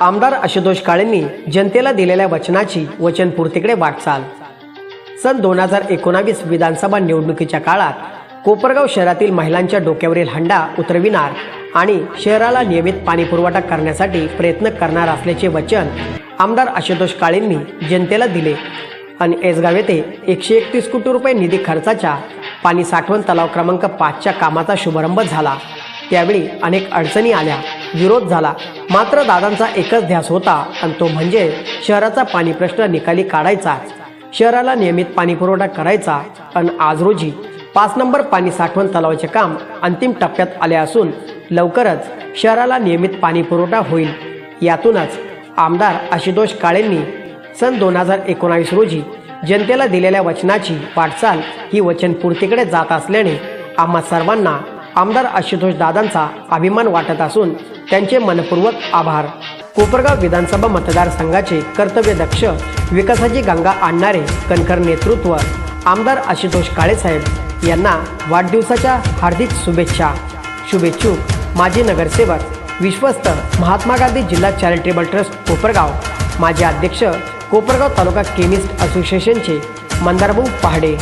आमदार आशुतोष काळेंनी जनतेला दिलेल्या वचनाची वचनपूर्तीकडे वाटचाल. सन दोन हजार एकोणावीस विधानसभा निवडणुकीच्या काळात कोपरगाव शहरातील महिलांच्या डोक्यावरील हंडा उतरविणार आणि शहराला नियमित पाणीपुरवठा करण्यासाठी प्रयत्न करणार असल्याचे वचन आमदार आशुतोष काळेंनी जनतेला दिले. आणि एसगाव येथे एकशे एकतीस कोटी रुपये निधी खर्चाच्या पाणी साठवण तलाव क्रमांक पाचच्या कामाचा शुभारंभ झाला. त्यावेळी अनेक अडचणी आल्या. विरोध झाला. मात्र दादांचा एकच ध्यास होता आणि तो म्हणजे शहराचा पाणी प्रश्न निकाली काढायचा. शहराला नियमित पाणी पुरवठा करायचा आणि आज रोजी पाच नंबर पाणी साठवण तलावाचे काम अंतिम टप्प्यात आले असून लवकरच शहराला नियमित पाणी पुरवठा होईल. यातूनच आमदार आशुतोष काळेंनी सन दोन हजार एकोणावीस रोजी जनतेला दिलेल्या वचनाची वाटचाल ही वचनपूर्तीकडे जात असल्याने आम्हा सर्वांना आमदार आशुतोष दादांचा अभिमान वाटत असून त्यांचे मनपूर्वक आभार. कोपरगाव विधानसभा मतदारसंघाचे कर्तव्यदक्ष विकासाची गंगा आणणारे कणखर नेतृत्व आमदार आशुतोष काळेसाहेब यांना वाढदिवसाच्या हार्दिक शुभेच्छा. शुभेच्छुक माजी नगरसेवक विश्वस्त महात्मा गांधी जिल्हा चॅरिटेबल ट्रस्ट कोपरगाव. माजी अध्यक्ष कोपरगाव तालुका केमिस्ट असोसिएशनचे मंदारभाऊ पहाडे.